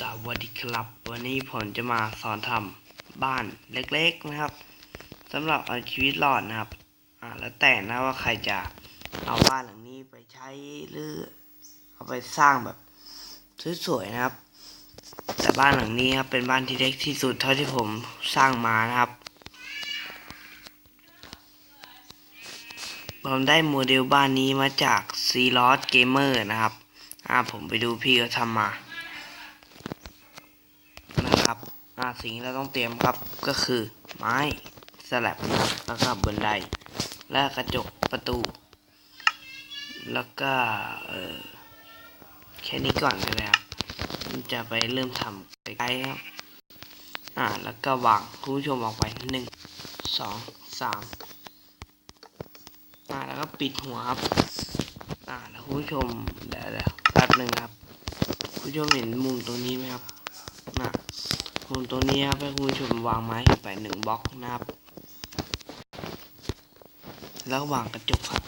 สวัสดีครับ วันนี้ผมจะมาสอนทำบ้านเล็กๆนะครับสำหรับเอาชีวิตรอดนะครับอ่าแล้วแต่นะว่าใครจะเอาบ้านหลังนี้ไปใช้หรือเอาไปสร้างแบบสวยๆนะครับ แต่บ้านหลังนี้ครับเป็นบ้านที่เล็กที่สุดเท่าที่ผมสร้างมานะครับผมได้โมเดลบ้านนี้มาจาก c l o s Gamer นะครับอ่าผมไปดูพี่เขาทำมา นะครับ อ่าสิ่งที่เราต้องเตรียมครับก็คือ ไม้สลับแล้วก็บันได และกระจกประตู แล้วก็เออแค่นี้ก่อนเลยครับจะไปเริ่มทำใกล้ๆครับอ่าแล้วก็วางคุณผู้ชมออกไปหนึ่งสองสามอ่าแล้วก็ปิดหัวครับอ่าแล้วคุณผู้ชมเดี๋ยวแป๊บหนึ่งครับ คุณผู้ชมเห็นมุมตรงนี้ไหมครับ มุมตรงนี้ครับให้คุณผู้ชมวางไม้ไปหนึ่งบล็อกนะครับ แล้ววางกระจกครับ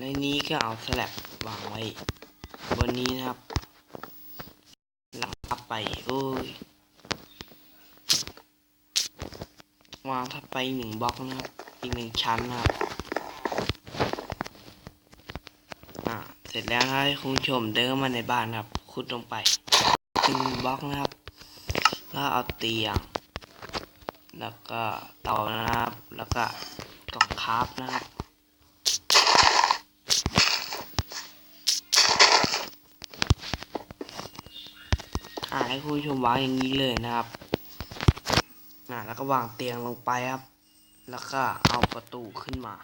ในนี้ก็เอาสลับวางไว้บนนี้นะครับ หลังทับไปโอ้ยวางทับไปหนึ่งบล็อกนะครับ อีกหนึ่งชั้นนะครับอ่าเสร็จแล้วให้คุณผู้ชมเดินมาในบ้านครับ ขุดลงไป บล็อกนะครับแล้วเอาเตียง แล้วก็เตานะครับ แล้วก็กล่องคราฟนะครับอ่าให้คุณผู้ชมวางอย่างนี้เลยนะครับอ่าแล้วก็วางเตียงลงไปครับ แล้วก็เอาประตูขึ้นมา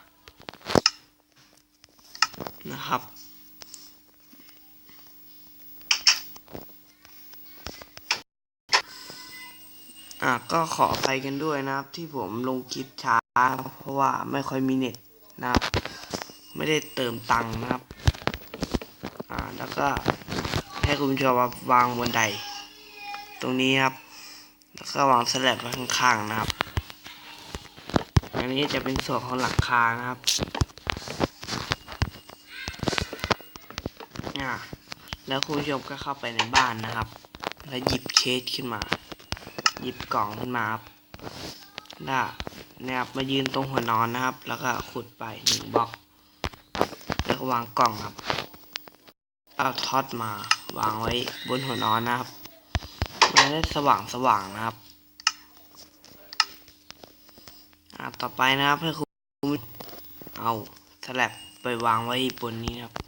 นะครับ อะก็ขออภัยกันด้วยนะครับ ที่ผมลงคลิปช้า เพราะว่าไม่ค่อยมีเน็ตนะครับ ไม่ได้เติมตังค์นะครับ อ่าแล้วก็ให้คุณผู้ชมวางบนไดตรงนี้ครับ แล้วก็วางสลับไว้ข้างๆนะครับ อันนี้จะเป็นส่วนของหลังคานะครับอ่าแล้วคุณผู้ชมก็เข้าไปในบ้านนะครับ แล้วหยิบเคสขึ้นมา หยิบกล่องขึ้นมาครับนี่ยครับมายืนตรงหัวนอนนะครับ แล้วก็ขุดไปหนึ่งบล็อก แล้วก็วางกล่องครับ เอาท็อตมาวางไว้บนหัวนอนนะครับมันได้สว่างสว่างนะครับต่อไปนะครับให้คุณเอาสลับไปวางไว้บนนี้นะครับ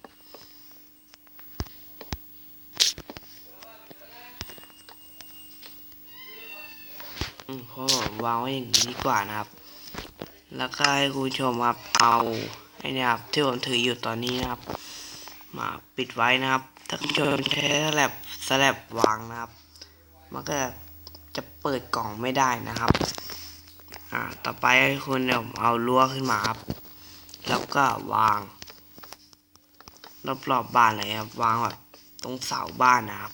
อืมเพราะผมวางไว้อย่างนี้ดีกว่านะครับ แล้วก็ให้คุณชมครับเอาไอ้นี่ครับที่ผมถืออยู่ตอนนี้นะครับ มาปิดไว้นะครับ ถ้าคุณชมใช้สลับสลับวางนะครับ มันก็จะเปิดกล่องไม่ได้นะครับ อ่า ต่อไปให้คุณเนี่ยเอารั้วขึ้นมาครับ แล้วก็วางรอบๆบบ้านเลยครับ วางแบบตรงเสาบ้านนะครับ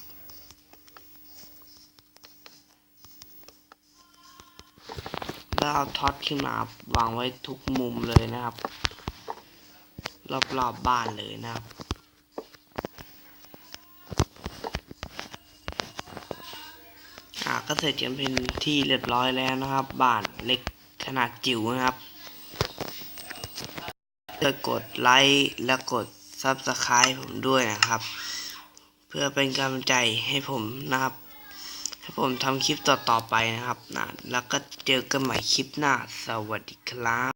เอาท็อตขึ้นมาวางไว้ทุกมุมเลยนะครับ รอบๆบบ้านเลยนะครับอ่าก็เสร็จกันเป็นที่เรียบร้อยแล้วนะครับ บ้านเล็กขนาดจิ๋วนะครับเพื่อกดไลค์และกด Subscribe ผมด้วยนะครับ เพื่อเป็นกำลังใจให้ผมนะครับ ถ้าผมทำคลิปต่อๆไปนะครับนะแล้วก็เจอกันใหม่คลิปหน้า สวัสดีครับ